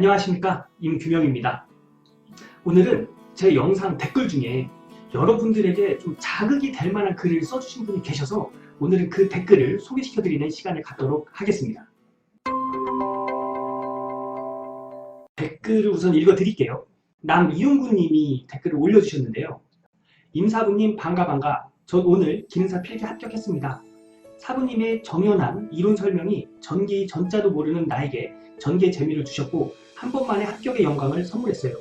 안녕하십니까 임규명입니다. 오늘은 제 영상 댓글 중에 여러분들에게 좀 자극이 될 만한 글을 써주신 분이 계셔서 오늘은 그 댓글을 소개시켜 드리는 시간을 갖도록 하겠습니다. 댓글을 우선 읽어 드릴게요. 남이용구 님이 댓글을 올려주셨는데요. 임사부님 반가 반가. 저 오늘 기능사 필기 합격했습니다. 사부님의 정연한 이론 설명이 전기 전자도 모르는 나에게 전기의 재미를 주셨고 한 번만에 합격의 영광을 선물했어요.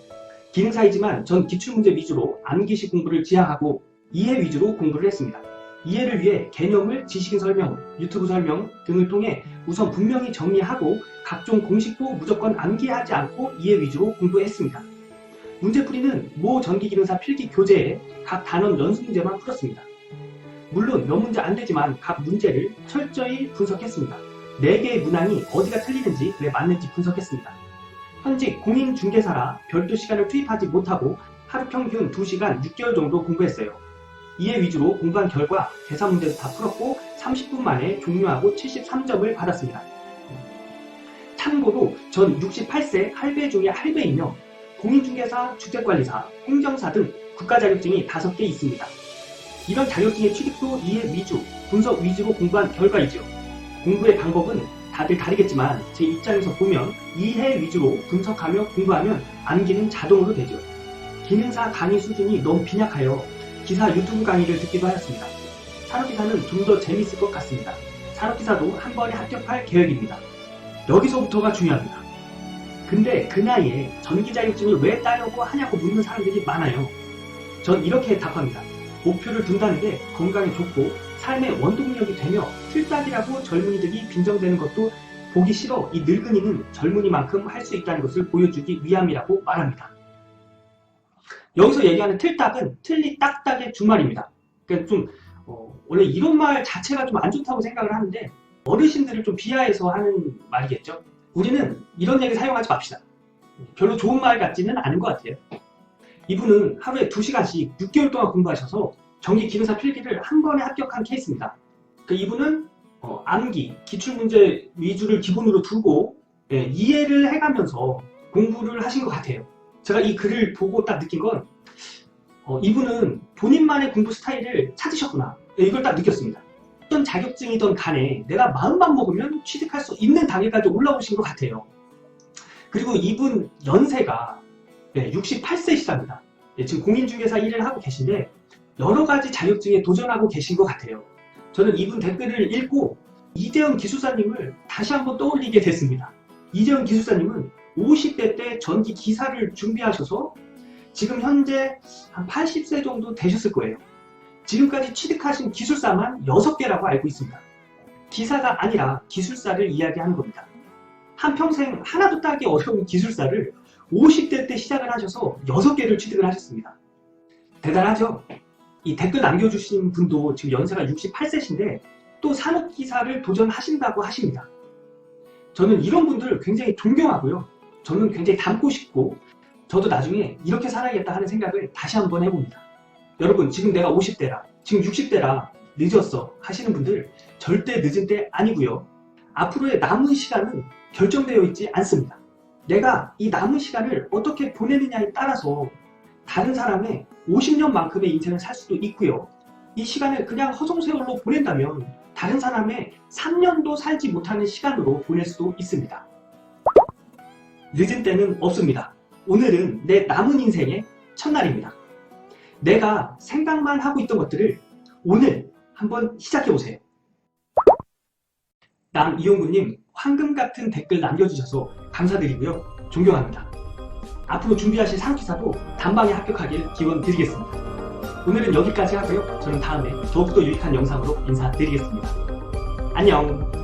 기능사이지만 전 기출문제 위주로 암기식 공부를 지향하고 이해 위주로 공부를 했습니다. 이해를 위해 개념을 지식인 설명, 유튜브 설명 등을 통해 우선 분명히 정리하고 각종 공식도 무조건 암기하지 않고 이해 위주로 공부했습니다. 문제풀이는 모 전기기능사 필기 교재에 각 단원 연수 문제만 풀었습니다. 물론 몇 문제 안 되지만 각 문제를 철저히 분석했습니다. 4개의 문항이 어디가 틀리는지 왜 맞는지 분석했습니다. 현직 공인중개사라 별도 시간을 투입하지 못하고 하루 평균 2시간 6개월 정도 공부했어요. 이해 위주로 공부한 결과 계산 문제도 다 풀었고 30분 만에 종료하고 73점을 받았습니다. 참고로 전 68세 할배 중에 할배이며 공인중개사, 주택관리사, 행정사 등 국가 자격증이 5개 있습니다. 이런 자격증의 취득도 이해 위주, 분석 위주로 공부한 결과이죠. 공부의 방법은 다들 다르겠지만 제 입장에서 보면 이해 위주로 분석하며 공부하면 암기는 자동으로 되죠. 기능사 강의 수준이 너무 빈약하여 기사 유튜브 강의를 듣기도 하였습니다. 산업기사는 좀 더 재밌을 것 같습니다. 산업기사도 한 번에 합격할 계획입니다. 여기서부터가 중요합니다. 근데 그 나이에 전기 자격증을 왜 따려고 하냐고 묻는 사람들이 많아요. 전 이렇게 답합니다. 목표를 둔다는 게 건강에 좋고 삶의 원동력이 되며 틀딱이라고 젊은이들이 빈정대는 것도 보기 싫어 이 늙은이는 젊은이만큼 할 수 있다는 것을 보여주기 위함이라고 말합니다. 여기서 얘기하는 틀딱은 틀리 딱딱의 주말입니다. 그러니까 좀 어, 원래 이런 말 자체가 좀 안 좋다고 생각을 하는데 어르신들을 좀 비하해서 하는 말이겠죠. 우리는 이런 얘기 사용하지 맙시다. 별로 좋은 말 같지는 않은 것 같아요. 이분은 하루에 2시간씩 6개월 동안 공부하셔서 전기 기능사 필기를 한 번에 합격한 케이스입니다. 그 이분은 어, 암기, 기출문제 위주를 기본으로 두고 예, 이해를 해가면서 공부를 하신 것 같아요. 제가 이 글을 보고 딱 느낀 건 어, 이분은 본인만의 공부 스타일을 찾으셨구나. 예, 이걸 딱 느꼈습니다. 어떤 자격증이든 간에 내가 마음만 먹으면 취득할 수 있는 단계까지 올라오신 것 같아요. 그리고 이분 연세가 68세시답니다. 예, 지금 공인중개사 일을 하고 계신데 여러 가지 자격증에 도전하고 계신 것 같아요. 저는 이분 댓글을 읽고 이재현 기술사님을 다시 한번 떠올리게 됐습니다. 이재현 기술사님은 50대 때 전기 기사를 준비하셔서 지금 현재 한 80세 정도 되셨을 거예요. 지금까지 취득하신 기술사만 6개라고 알고 있습니다. 기사가 아니라 기술사를 이야기하는 겁니다. 한평생 하나도 따기 어려운 기술사를 50대 때 시작을 하셔서 6개를 취득을 하셨습니다. 대단하죠? 이 댓글 남겨주신 분도 지금 연세가 68세신데 또 산업기사를 도전하신다고 하십니다. 저는 이런 분들 굉장히 존경하고요. 저는 굉장히 닮고 싶고 저도 나중에 이렇게 살아야겠다 하는 생각을 다시 한번 해봅니다. 여러분 지금 내가 50대라 지금 60대라 늦었어 하시는 분들 절대 늦은 때 아니고요. 앞으로의 남은 시간은 결정되어 있지 않습니다. 내가 이 남은 시간을 어떻게 보내느냐에 따라서 다른 사람의 50년만큼의 인생을 살 수도 있고요. 이 시간을 그냥 허송세월로 보낸다면 다른 사람의 3년도 살지 못하는 시간으로 보낼 수도 있습니다. 늦은 때는 없습니다. 오늘은 내 남은 인생의 첫날입니다. 내가 생각만 하고 있던 것들을 오늘 한번 시작해보세요. 남이용구님, 황금 같은 댓글 남겨주셔서 감사드리고요. 존경합니다. 앞으로 준비하실 상기사도 단방에 합격하길 기원 드리겠습니다. 오늘은 여기까지 하고요. 저는 다음에 더욱더 유익한 영상으로 인사드리겠습니다. 안녕!